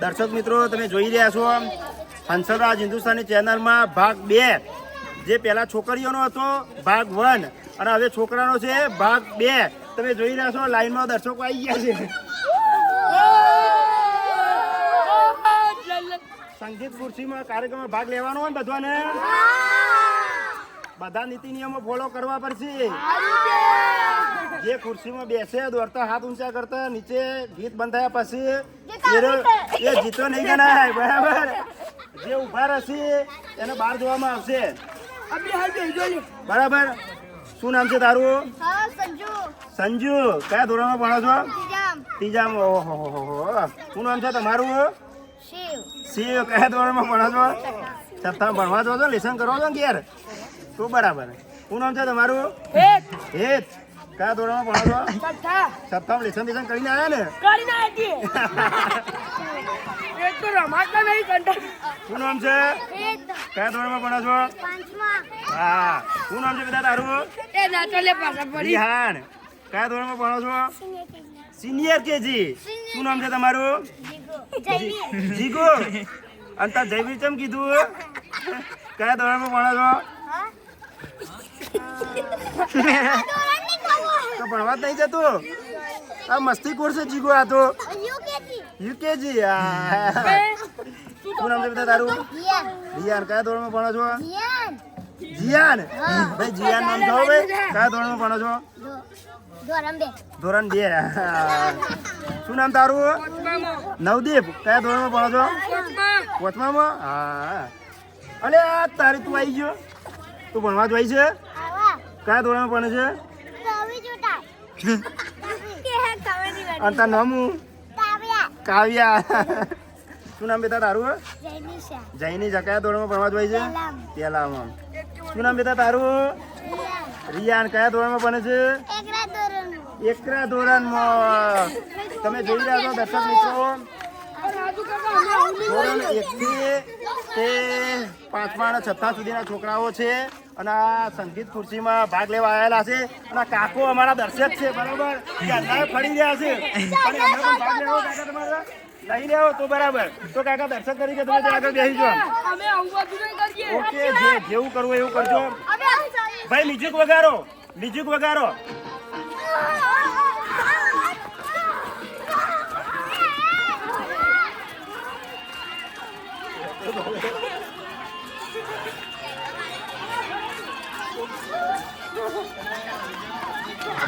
દર્શક મિત્રો તમે જોઈ રહ્યા છો હંસલરાજ હિન્દુસ્તાની ચેનલમાં ભાગ બે જે પહેલાં છોકરીઓનો હતો ભાગ વન અને હવે છોકરાનો છે ભાગ બે. તમે જોઈ રહ્યા છો લાઈનમાં દર્શકો આવી ગયા છે. સંગીત ખુરશીમાં કાર્યક્રમમાં ભાગ લેવાનો હોય ને બધાને? બધા નીતિ નિયમો ફોલો કરવા પડશે. જે ખુરશીમાં બેસે દોડતા હાથ ઊંચા કરતા નીચે ગીત બંધાયા પછી એ જીતો નહીં ગણાય બરાબર? જે ઊભા રહેશે એને બહાર જોવામાં આવશે. બરાબર? શું નામ છે તારું? સંજુ. સંજુ કયા ધોરણમાં ભણો છો? ત્રીજામ. ઓહો હો હો હો. શું નામ છે તમારું? શિવ. કયા ધોરણમાં ભણો છો? છઠ્ઠા. ભણવા જો છો લેસન કરો છો ને ઘેર? તો બરાબર. શું નામ છે તમારું? હેત. કયા ધોરણમાં ભણો છો? છઠ્ઠામાં લેસન લેસન કરીને આવ્યા ને? શું નામ છે? કયા ધોરણમાં ભણો છો? પાંચમા. હા. શું નામ છે બેટા તારું? વિહાન કયા ધોરણમાં ભણો છો? Senior KG. શું નામ છે તમારું? જીગો. અને તાર જયવીર ચમ કીધું? કયા ધોરણમાં ભણો છો? હા. તો ભણવા જ નહીં જતો? આ મસ્તી કોર્સ છે જીગો આ તો. યુકેજી. યુકેજી. શું નામ છે બધા તારું? રિયાન કયા ધોરણમાં ભણો છો? જીયાન. ભાઈ જીયાન નામ કહો ભાઈ. કયા ધોરણમાં ભણો છો? ધોરણ બે. ધોરણ શું નામ તારું? નવદીપ. કયા ધોરણમાં ભણો છો? પોચમામાં હા. અલે આ તારી તું આવી ગયો. તું ભણવા જ આવી છે? કયા ધોરણમાં ભણે છે? અને તાર નામ કાવ્યા. શું નામ બેટા તારું જૈની કયા ધોરણમાં ભણવા જ છે? પેલામાં. શું નામ બેટા તારું રિયાન. કયા ધોરણમાં ભણે છે? એકરા ધોરણ ધોરણમાં. તમે જોઈ રહ્યા છો દર્શક મિત્રો. એકથી તે પાંચમા અને છઠ્ઠા સુધીના છોકરાઓ છે અને આ સંગીત ખુરશીમાં ભાગ લેવા આવેલા છે. અને કાકો અમારા દર્શક છે બરાબર? કે અંધારે ફરી રહ્યા છે. અને અમે પણ ભાગ લેવો કાકા તમારે? લઈ લેવો તો બરાબર. તો કાકા દર્શક તરીકે તમે ત્યાં આગળ બેસી જાઓ. ઓકે જે જેવું કરવું એવું કરજો. ભાઈ મ્યુઝિક વગાડો. મ્યુઝિક વગાડો.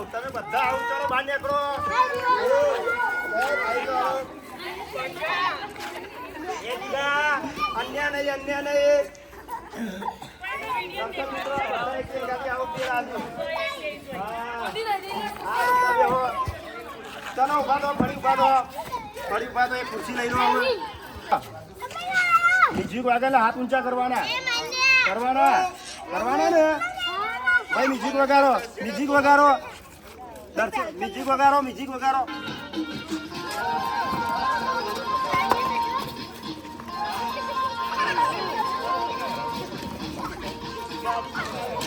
આવો. તમે બધા આવો ચલો બહાર નીકળો. એ દીદા, અન્ય નહીં અન્ય નહીં. ચલો બાજુ. ઊભા દો ફરી ઊભા દો ફરી ઊભા દો એ ખુરશી લઈ લો હવે. મ્યુઝિક વાગે હાથ ઊંચા કરવાના. કરવાના. કરવાના ને? ભાઈ મ્યુઝિક વગાડો. મ્યુઝિક વગાડો. મ્યુઝિક વગાડો મ્યુઝિક વગાડો ચાલુ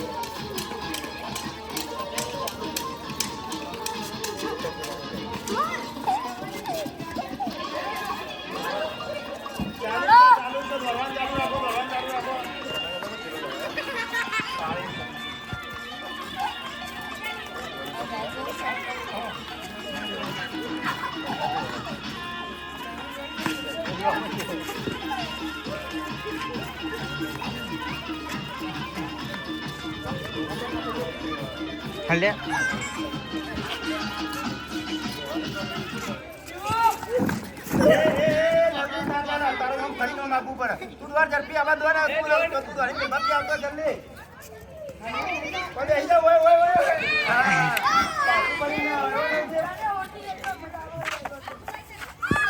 ખલે.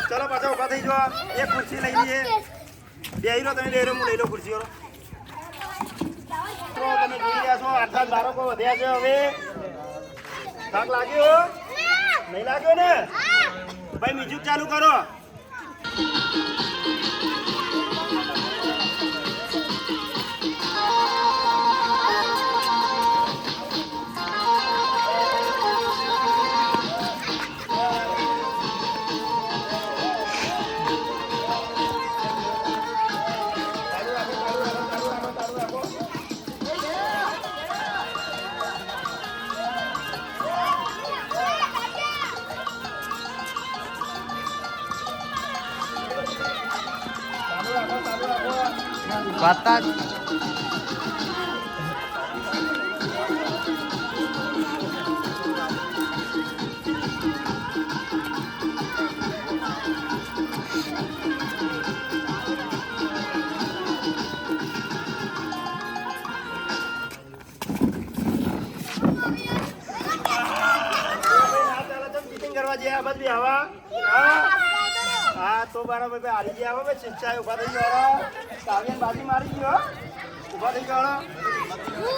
ચલો પાછા ઊભા થઈ જાવ એક ખુરશી લઈ લઈએ. બે હીરો, તમે બે હીરો, હું લઈ લો ખુરશીઓ તમે જોઈ રહ્યા છો આઠ બાળકો વધ્યા છે હવે. થાક લાગ્યો? નહીં લાગ્યો ને? ભાઈ મ્યુઝિક ચાલુ કરો. રાખો તો બરાબર ભાઈ હારી ગયા હવે ચિંચાઈ ઊભા થઈ ગયો કાવ્યન બાજી મારી ગયો ઊભા થઈ ગયો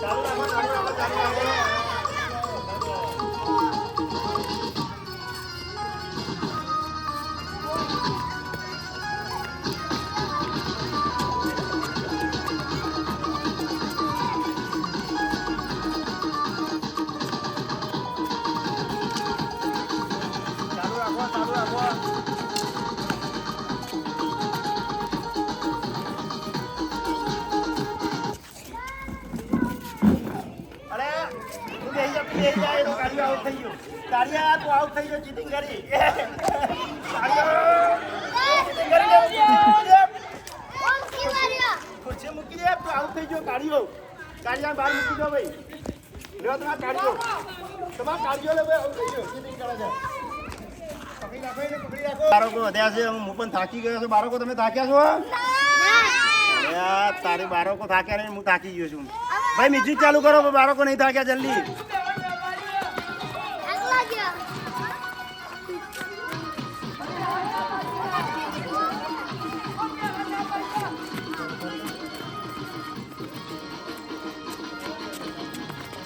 ચાલુ રાખો ચાલુ રાખો ચાલુ. રાખો કાળિયો આઉટ થઈ ગયો. કાળિયા તું આઉટ થઈ ગયો. ચીટિંગ કરી. ખુરશી મૂકી થઈ ગયો કાળિયો કાળિયા બહાર મૂકી દો ભાઈ. લ્યો તમારા કાળિયો તમારા થઈ ગયો ચીટિંગ કરે છે. છે, હું પણ થાકી ગયો છું. બાળકો, તમે થાક્યા છો? તારે બાળકો થાક્યા નહીં, હું થાકી ગયો છું. ભાઈ, મ્યુઝિક ચાલુ કરો, બાળકો નહીં થાક્યા, જલ્દી.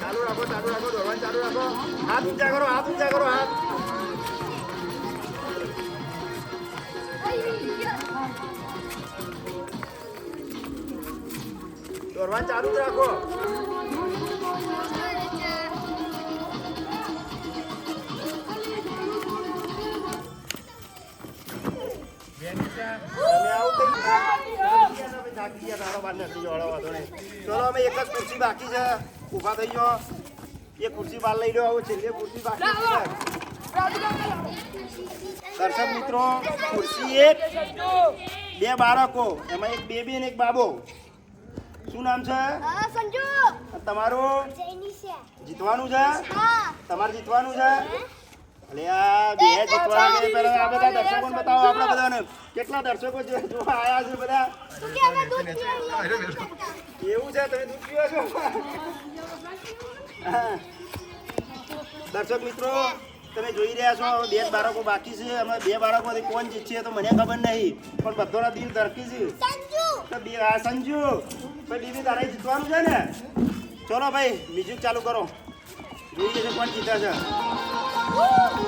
ચાલુ રાખો ચાલુ રાખો દોડવાનું ચાલુ રાખો. હાથ ઊંચા કરો, હાથ ઊંચા કરો, હાથ. દોડવાનું ચાલુ જ રાખો. ચલો, અમે એક જ ખુરશી બાકી છે. ઊભા થઈ ગયો એક ખુરશી બહાર લઈ લો છે છેલ્લે ખુરશી બાકી દર્શક મિત્રો ખુરશી એક બે બાળકો એમાં એક બેબી અને એક બાબો. શું નામ છે? સંજુ. તમારું? જીતવાનું છે? તમારે જીતવાનું છે? અલે આ બે જીતવા છે પહેલા આ બધા દર્શકોને બતાવો આપણા બધાને. કેટલા દર્શકો છે? જોવા આયા છે બધા. તું કે અમે દૂધ પીએ એવું છે? તમે દૂધ પીવો છો? દર્શક મિત્રો તમે જોઈ રહ્યા છો બે જ બાળકો બાકી છે. અમે બે બાળકોથી કોણ જીતશે તો મને ખબર નહીં પણ બધો દિલ ધરકી છે. તો બે આ સંજુ. ભાઈ બીબી તારે જીતવાનું છે ને? ચલો ભાઈ મ્યુઝિક ચાલુ કરો. જોઈએ છે કોણ જીતે છે. બંધ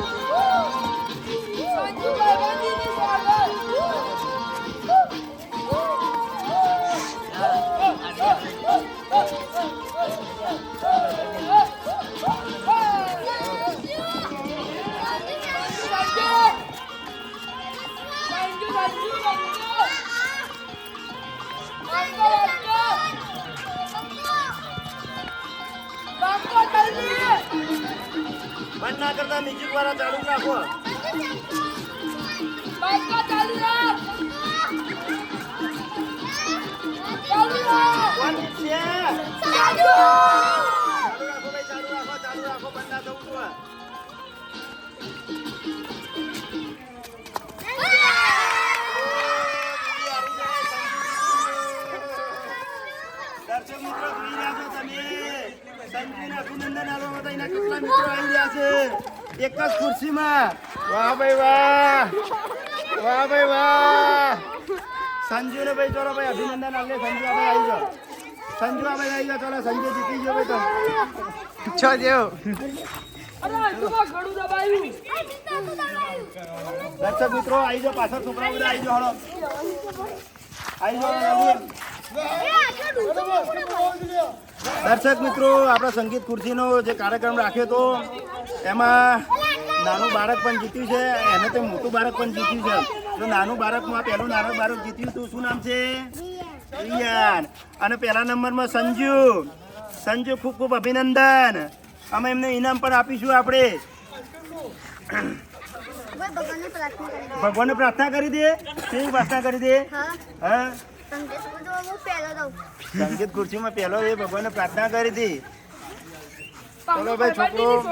એક જ ખુરશીમાં વાહ ભાઈ વાહ વાહ ભાઈ વાહ સંજુ ને ભાઈ ચોરો ભાઈ અભિનંદન આલે સંજુ ભાઈ આવી જાઓ સંજુ આપણે આવી જાઓ ચલો સંજુ જીતી ગયો ભાઈ તો છો જેવું દર્શક મિત્રો આવી જાઓ પાછળ છોકરા બધા આવી જાઓ હળો આવી જાઓ. દર્શક મિત્રો આપણા સંગીત ખુરશીનો જે કાર્યક્રમ રાખ્યો હતો એમાં નાનું બાળક પણ જીત્યું છે એને તો મોટું બાળક પણ જીત્યું છે. તો નાનું બાળકમાં પહેલું નાનું બાળક જીત્યું હતું શું નામ છે? રિયાન. અને પહેલા નંબરમાં સંજુ. સંજુ ખૂબ ખૂબ અભિનંદન. અમે એમને ઇનામ પણ આપીશું આપણે. ભગવાનને પ્રાર્થના કરી દે. કેવી પ્રાર્થના કરી દે? હા. સંગીત ખુરશીમાં પહેલો એ ભગવાનને પ્રાર્થના કરી હતી ચલો ભાઈ છોકરો.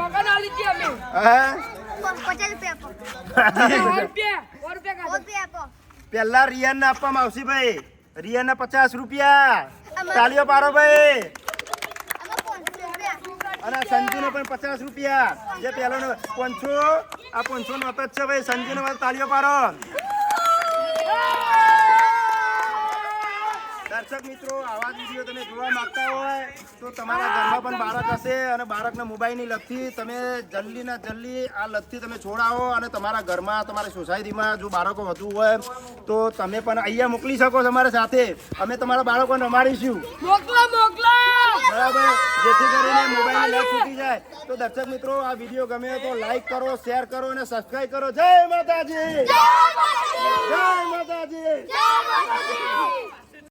હા. પહેલા રિયાન આપવામાં આવશે ભાઈ. રિયાન પચાસ રૂપિયા. તાલીઓ પાડો ભાઈ. અને સંજુને પણ પચાસ રૂપિયા. જે પહેલો પાંચસો આ પાંચસો નો હતો છે ભાઈ. સંજુને નો તાલીઓ પાડો. દર્શક મિત્રો આવા જ વીડિયો તમે જોવા માંગતા હોય તો તમારા ઘરમાં પણ બાળક હશે અને બાળકને મોબાઈલની લતથી તમે જલ્દીના જલ્દી આ લતથી તમે છોડાવો અને તમારા ઘરમાં તમારી સોસાયટીમાં જો બાળકો વધુ હોય તો તમે પણ અહીંયા મોકલી શકો છો અમારા સાથે. અમે તમારા બાળકોને રમાડીશું. બરાબર? જેથી કરીને મોબાઈલ લત છૂટી જાય. તો દર્શક મિત્રો આ વીડિયો ગમે તો લાઈક કરો શેર કરો અને સબસ્ક્રાઈબ કરો. જય માતાજી! જય માતાજી!